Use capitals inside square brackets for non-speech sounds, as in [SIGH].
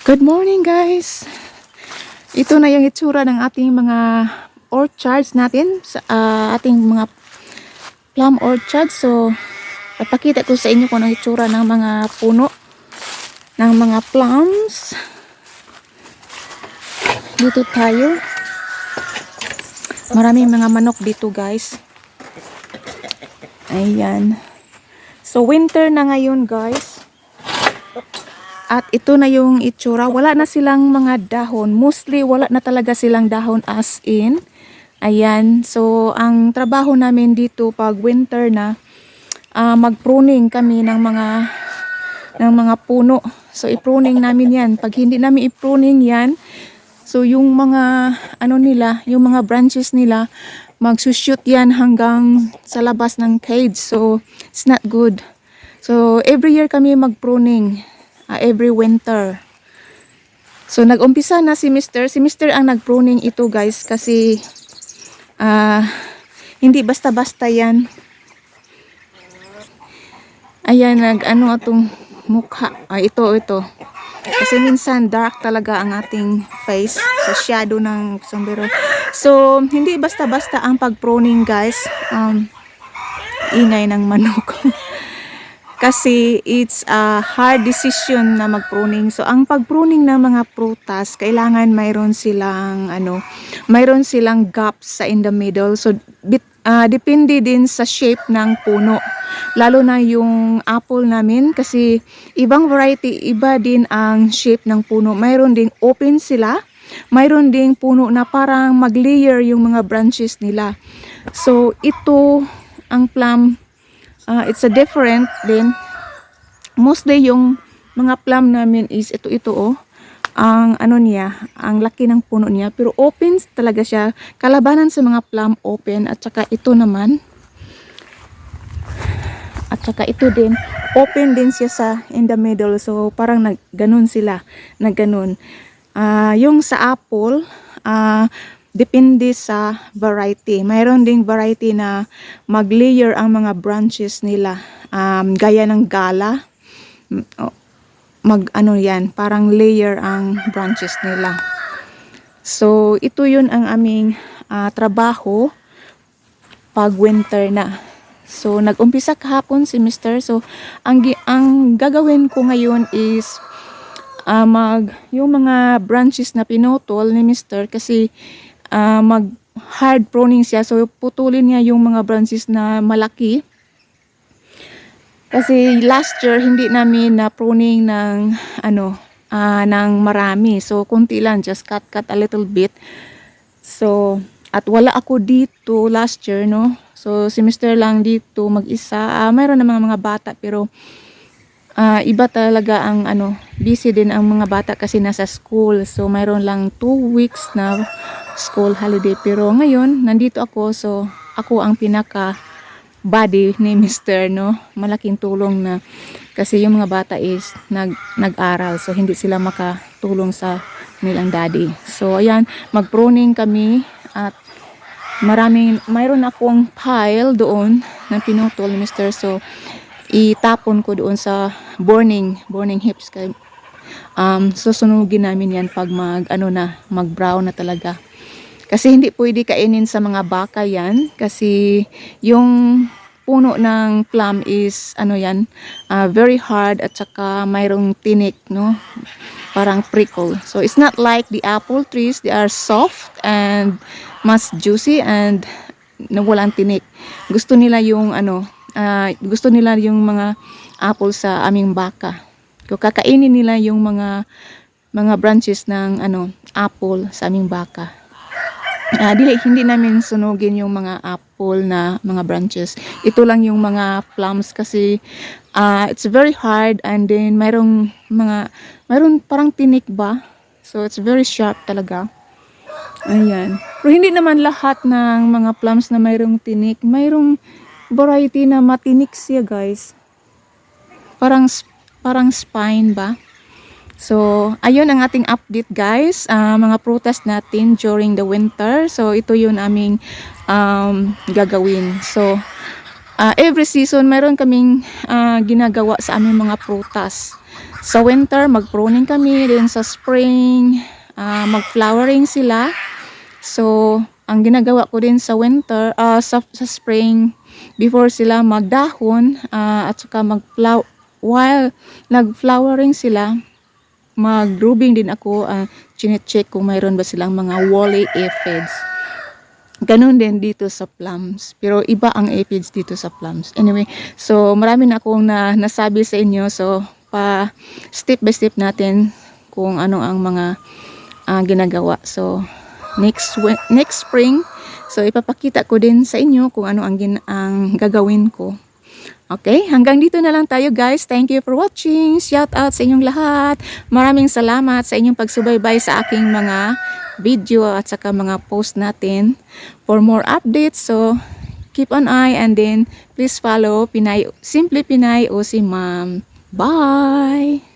Good morning guys! Ito na yung itsura ng ating mga orchards natin sa ah, ating mga plum orchards. So, papakita ko sa inyo kung ano itsura ng mga puno ng mga plums. Dito tayo. Maraming mga manok dito guys. Ayan. So, winter na ngayon guys. At ito na yung itsura. Wala na silang mga dahon. Mostly, wala na talaga silang dahon as in. Ayan. So, ang trabaho namin dito pag winter na, ah, mag-pruning kami ng mga ng mga puno. So, i-pruning namin yan. Pag hindi namin i-pruning yan, so yung mga ano nila, yung mga branches nila, magsushoot yan hanggang sa labas ng cage. So, it's not good. So, every year kami mag-pruning. Ah, every winter. So, nag-umpisa na si Mr. Si Mr. ang nag-pruning ito guys kasi ah, hindi basta-basta yan. Ayan, nag ano atong mukha. Ah, ito, ito. Kasi minsan dark talaga ang ating face sa shadow ng sombrero. So, hindi basta-basta ang pag-pruning guys. Um, ingay ng manok. [LAUGHS] Kasi it's a hard decision na mag-pruning. So, ang pag-pruning ng mga prutas, kailangan mayroon silang, ano, mayroon silang gaps sa in the middle. So, bit, ah, depende din sa shape ng puno. Lalo na yung apple namin kasi ibang variety, iba din ang shape ng puno. Mayroon ding open sila. Mayroon ding puno na parang mag-layer yung mga branches nila. So, ito ang plum Ah, it's a different din. Mostly yung mga plum namin is ito ito oh. Ang ano niya, ang laki ng puno niya pero open talaga siya. Kalabanan sa mga plum open at saka ito naman. At saka ito din, open din siya sa in the middle. So parang nag ganun sila, nag ganun. Ah, yung sa apple, ah depende sa variety. Mayroon ding variety na mag-layer ang mga branches nila. Um, gaya ng gala. Mm, Mag ano yan, parang layer ang branches nila. So, ito yun ang aming ah, trabaho pag winter na. So, nag-umpisa kahapon si Mr. So, ang, ang gagawin ko ngayon is ah, mag yung mga branches na pinutol ni Mr. kasi ah, mag hard pruning siya. So putulin niya yung mga branches na malaki. Kasi last year hindi namin na pruning ng ano ah, ng marami. So kunti lang just cut cut a little bit. So at wala ako dito last year no? So Mr. lang dito mag-isa. Ah, mayroon namang mga bata pero Ah, iba talaga ang ano, busy din ang mga bata kasi nasa school. So mayroon lang two weeks na school holiday. Pero ngayon, nandito ako. So ako ang pinaka body ni Mr. no. Malaking tulong na kasi yung mga bata is nag nag-aral. So hindi sila makatulong sa nilang daddy. So ayan, mag-pruning kami at maraming mayroon akong pile doon na pinutol ni Mr. So itapon ko doon sa burning burning hips um susunugin namin yan pag mag ano na mag brown na talaga kasi hindi pwede kainin sa mga baka yan. Kasi yung puno ng plum is ano yan ah, very hard at saka mayroong tinik no? Parang prickle. So it's not like the apple trees. They are soft and mas juicy and walang tinik. Gusto nila yung ano ah, gusto nila yung mga apple sa aming baka. Kung kakainin nila yung mga mga branches ng ano apple sa aming baka. Ah, dili hindi namin sunugin yung mga apple na mga branches. Ito lang yung mga plums kasi ah, it's very hard and then mayroong mga mayroon parang tinik ba? So it's very sharp talaga. Ayan. Pero hindi naman lahat ng mga plums na mayroong tinik. Mayroong variety na matinik siya guys. Parang parang spine ba? So, ayun ang ating update guys. Ah, mga prutas natin during the winter. So, ito yun aming um, gagawin. So, ah, every season meron kaming ah, ginagawa sa aming mga prutas. sa winter mag-pruning kami, then sa spring ah, mag-flowering sila. So, ang ginagawa ko din sa winter, ah, sa, sa spring, before sila magdahon, ah, at saka mag-flower, while nag-flowering sila, mag-grouping din ako, uh, check kung mayroon ba silang mga woolly aphids. Ganun din dito sa plums. Pero iba ang aphids dito sa plums. Anyway, so marami na akong na, nasabi sa inyo. So, pa step by step natin kung ano ang mga ah, ginagawa. So, next next spring, so ipapakita ko din sa inyo kung ano ang, gin, ang gagawin ko. Okay, hanggang dito na lang tayo guys. Thank you for watching. Shout out sa inyong lahat. Maraming salamat sa inyong pagsubaybay sa aking mga video at saka mga post natin. For more updates, so keep an eye and then please follow Pinay, Simply Pinay o si Ma'am. Bye!